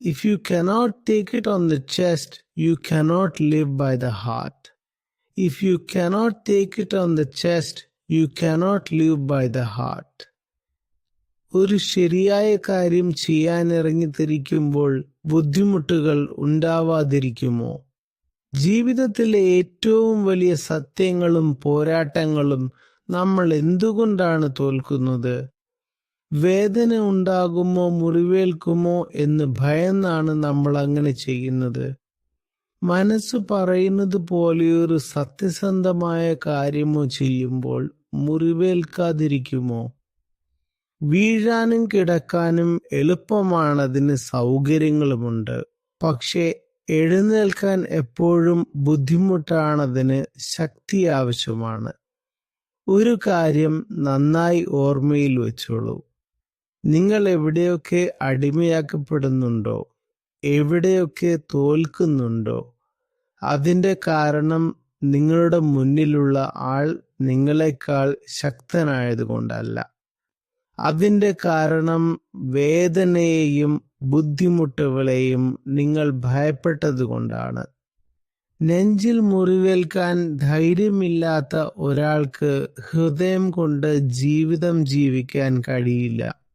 If you cannot take it on the chest, you cannot live by the heart. If you cannot take it on the chest, you cannot live by the heart. ഒരു ശരിയായ കാര്യം ചെയ്യാൻ ഇറങ്ങിത്തിരിക്കുമ്പോൾ ബുദ്ധിമുട്ടുകൾ ഉണ്ടാവാതിരിക്കുമോ ജീവിതത്തിലെ ഏറ്റവും വലിയ സത്യങ്ങളും പോരാട്ടങ്ങളും നമ്മൾ എന്തുകൊണ്ടാണ് തോൽക്കുന്നത് വേദന ഉണ്ടാകുമോ മുറിവേൽക്കുമോ എന്ന് ഭയന്നാണ് നമ്മൾ അങ്ങനെ ചെയ്യുന്നത്. മനസ്സ് പറയുന്നത് പോലെയൊരു സത്യസന്ധമായ കാര്യമോ ചെയ്യുമ്പോൾ മുറിവേൽക്കാതിരിക്കുമോ? വീഴാനും കിടക്കാനും എളുപ്പമാണതിന് സൗകര്യങ്ങളുമുണ്ട്. പക്ഷേ എഴുന്നേൽക്കാൻ എപ്പോഴും ബുദ്ധിമുട്ടാണതിന് ശക്തി ആവശ്യമാണ്. ഒരു കാര്യം നന്നായി ഓർമ്മയിൽ വെച്ചോളൂ. നിങ്ങൾ എവിടെയൊക്കെ അടിമയാക്കപ്പെടുന്നുണ്ടോ എവിടെയൊക്കെ തോൽക്കുന്നുണ്ടോ അതിന്റെ കാരണം നിങ്ങളുടെ മുന്നിലുള്ള ആൾ നിങ്ങളെക്കാൾ ശക്തനായതുകൊണ്ടല്ല. അതിന്റെ കാരണം വേദനയെയും ബുദ്ധിമുട്ടുകളെയും നിങ്ങൾ ഭയപ്പെട്ടതുകൊണ്ടാണ്. നെഞ്ചിൽ മുറിവേൽക്കാൻ ധൈര്യമില്ലാത്ത ഒരാൾക്ക് ഹൃദയം കൊണ്ട് ജീവിതം ജീവിക്കാൻ കഴിയില്ല.